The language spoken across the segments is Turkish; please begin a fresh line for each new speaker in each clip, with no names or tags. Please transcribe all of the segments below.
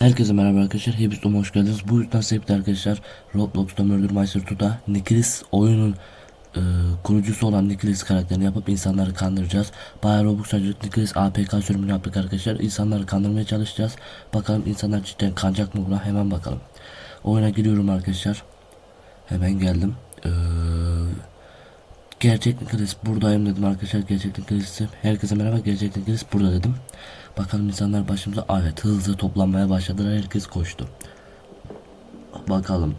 Herkese merhaba arkadaşlar. Hepiniz umarım hoş geldiniz. Bu yüzden sevgili arkadaşlar Roblox'ta Murder Mystery 2'da Nicholas oyunun e, kurucusu olan Nicholas karakterini yapıp insanları kandıracağız. Bayağı Roblox açacak Nicholas APK sürümünü yaptık arkadaşlar. İnsanları kandırmaya çalışacağız. Bakalım insanlar cidden kanacak mı buna hemen bakalım. Oyuna giriyorum arkadaşlar. Hemen geldim. Eee Gerçek Nicholas buradayım dedim arkadaşlar. Gerçek Nicholas'ı. Herkese merhaba. Gerçek Nicholas burada dedim. Bakalım insanlar başımıza evet hızlı toplanmaya başladılar. Herkes koştu. Bakalım.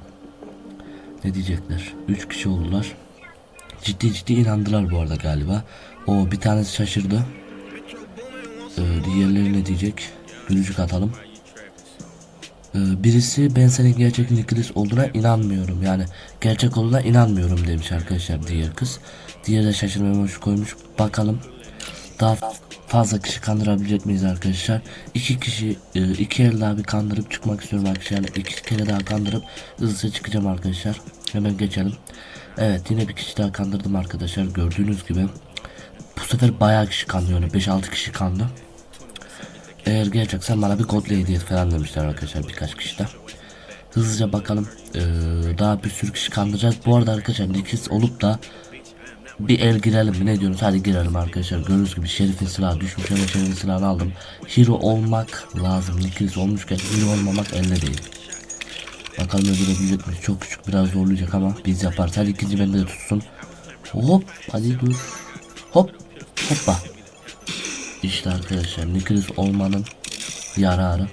Ne diyecekler? 3 kişi oldular. Ciddi ciddi inandılar bu arada galiba. O bir tanesi şaşırdı. Ee, diğerleri ne diyecek? Gülücük atalım. Ee, birisi ben senin gerçek Nicholas olduğuna inanmıyorum. Yani gerçek olduğuna inanmıyorum demiş arkadaşlar diğer kız. Diğeri de şaşırma emoji koymuş. Bakalım daha fazla kişi kandırabilecek miyiz arkadaşlar? İki kişi e, iki el daha bir kandırıp çıkmak istiyorum arkadaşlar. Yani iki kere daha kandırıp hızlıca çıkacağım arkadaşlar. Hemen geçelim. Evet yine bir kişi daha kandırdım arkadaşlar gördüğünüz gibi. Bu sefer bayağı kişi kandı yani 5-6 kişi kandı. Eğer gerçekten bana bir kodlu hediye falan demişler arkadaşlar birkaç kişi de. Hızlıca bakalım. Ee, daha bir sürü kişi kandıracağız. Bu arada arkadaşlar Nikis olup da bir el girelim mi ne diyorsunuz? Hadi girelim arkadaşlar. Gördüğünüz gibi Şerif'in silahı düşmüş hemen Şerif'in silahını aldım. Hero olmak lazım. Nikis olmuşken hero olmamak elde değil. Bakalım öldürebilecek miyiz? Çok küçük biraz zorlayacak ama biz yaparız. Hadi ikinci bende de tutsun. Hop hadi dur. Hop hoppa. İşte arkadaşlar Nicholas olmanın yararı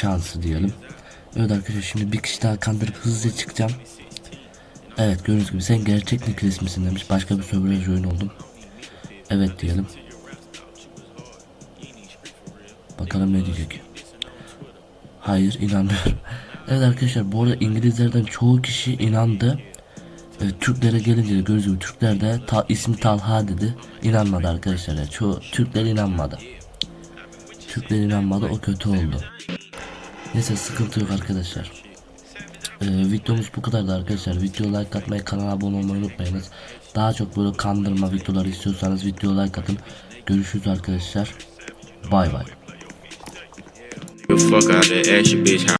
şansı diyelim. Evet arkadaşlar şimdi bir kişi daha kandırıp hızlıca çıkacağım. Evet gördüğünüz gibi sen gerçek Nicholas misin demiş. Başka bir server'a join oldum. Evet diyelim. Bakalım ne diyecek. Hayır inanmıyorum. evet arkadaşlar bu arada İngilizlerden çoğu kişi inandı. Evet, Türklere gelince gibi Türkler de ta, ismi Talha dedi. İnanmadı arkadaşlar ya. Çoğu Türkler inanmadı. Türkler inanmadı o kötü oldu. Neyse sıkıntı yok arkadaşlar. Ee, videomuz bu kadardı arkadaşlar. Video like atmayı, kanala abone olmayı unutmayınız. Daha çok böyle kandırma videoları istiyorsanız video like atın. Görüşürüz arkadaşlar. Bay bay.